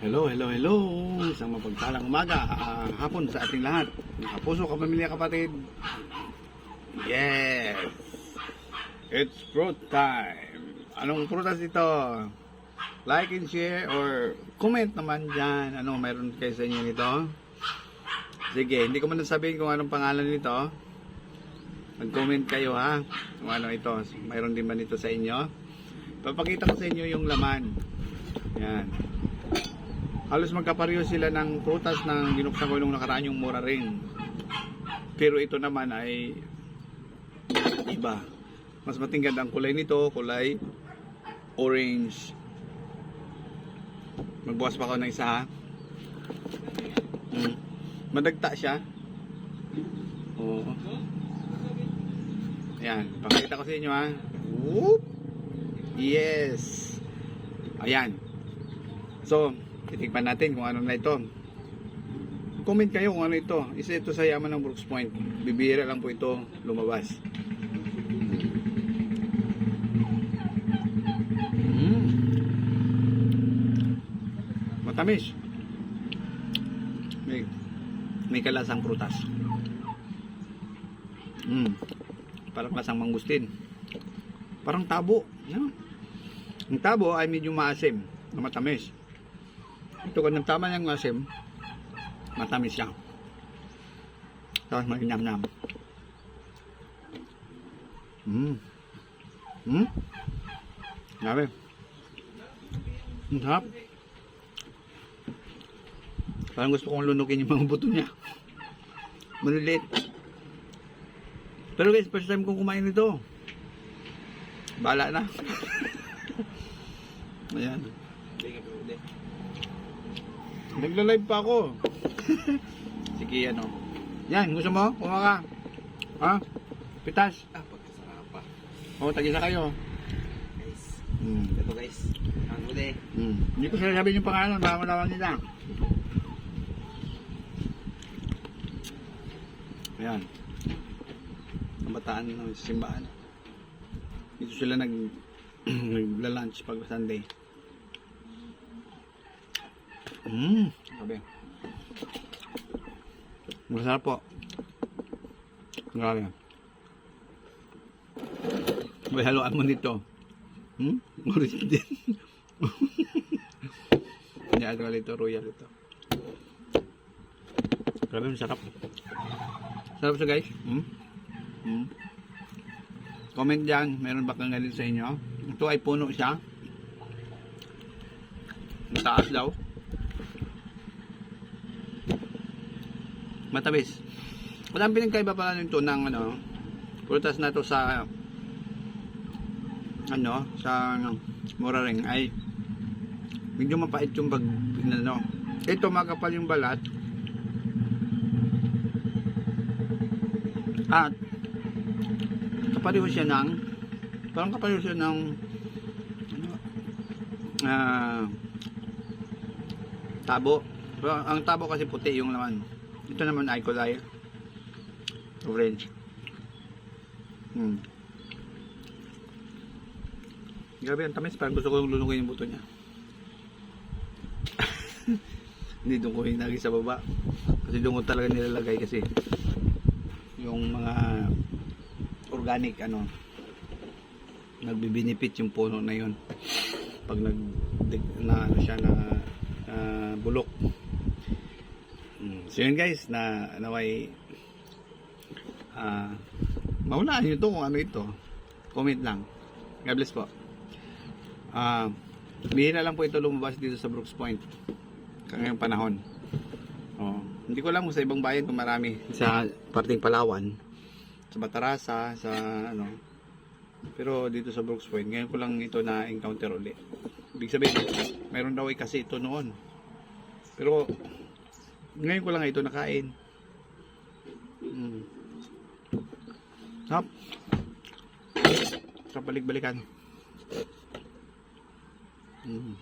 Hello, hello, hello. Isang mapagpalang umaga, ah, hapon sa ating lahat. Kapuso, kapamilya, kapatid. Yes! It's fruit time. Anong prutas ito? Like and share or comment naman dyan. Ano, mayroon kayo sa inyo nito? Sige, hindi ko man sabihin kung anong pangalan nito. Mag-comment kayo ha. Kung ano ito. Mayroon din ba nito sa inyo? Papakita ko sa inyo yung laman. Yan. Halos magkapareho sila ng prutas na binuksan ko nung nakaraan yung mura rin. Pero ito naman ay iba. Mas matingkad ang kulay nito, kulay orange. Magbukas pa ako ng isa ha. Hmm. Madagta siya. Oo. Ayan, pakita ko sa inyo ha. Whoop! Yes! Ayan. So, titignan natin kung ano na ito. Comment kayo kung ano ito. Isa ito sa yaman ng Brooks Point. Bibihira lang po ito lumabas. Mm. Matamis. May, may kalasang prutas. Mm. Parang lasang mangustin. Parang tabo. No? Ang tabo ay medyo maasim na matamis. Ito kung tama niyang asim, matamis siya. Tapos may nam-nam. Mm. Mm. Grabe. Ang sarap. Parang gusto kong lunukin yung mga buto niya. Maliliit. Pero guys, first time kong kumain nito. Bala na. Ayan. Nagla-live pa ako. Sige, ano. Yan, gusto mo? Kuma ka. Ha? Pitas. Ah, pagkasarap pa. O, tagisa kayo. Guys, Hmm. ito guys. Ang huli. Hmm. Hindi ko sila sabihin yung pangalan, baka malawan nila. Ayan. Ang bataan ng simbahan. Dito sila nag nagla-lunch pag Sunday. Mmm, sabi. Masarap po. Grabe. May haluan mo nito. Hmm? Orange din. Hindi agad ito, royal ito. Grabe, sarap. Sarap siya guys. Hmm? Hmm? Comment dyan, meron ba kang ganito sa inyo? Ito ay puno siya. Mataas daw. Matamis. Walang pinagkaiba pala nito ng ano, prutas na to sa ano, sa ano, mura ring ay medyo mapait yung pag ano. Ito makapal yung balat. At kapareho siya ng parang kapareho siya ng ano, ah tabo. Pero ang tabo kasi puti yung laman. Ito naman ay kulay orange. Hmm. Grabe ang tamis. Parang gusto ko yung lunukin yung buto niya. Hindi doon ko hinagi sa baba. Kasi doon ko talaga nilalagay kasi yung mga organic ano nagbibinipit yung puno na yun pag nag na ano siya na ah, bulok. So yun guys na naway ah maunahan nyo to kung ano ito. Comment lang. God bless po. Ah bihira lang po ito lumabas dito sa Brooks Point ngayong panahon. Oh, hindi ko lang kung sa ibang bayan kung marami. Sa parting Palawan sa Batarasa sa ano. Pero dito sa Brooks Point ngayon ko lang ito na encounter ulit ibig sabihin mayroon daw eh kasi ito noon. Pero ngayon ko lang ito nakain. Mm. Sarap. Sarap balik-balikan. Mm.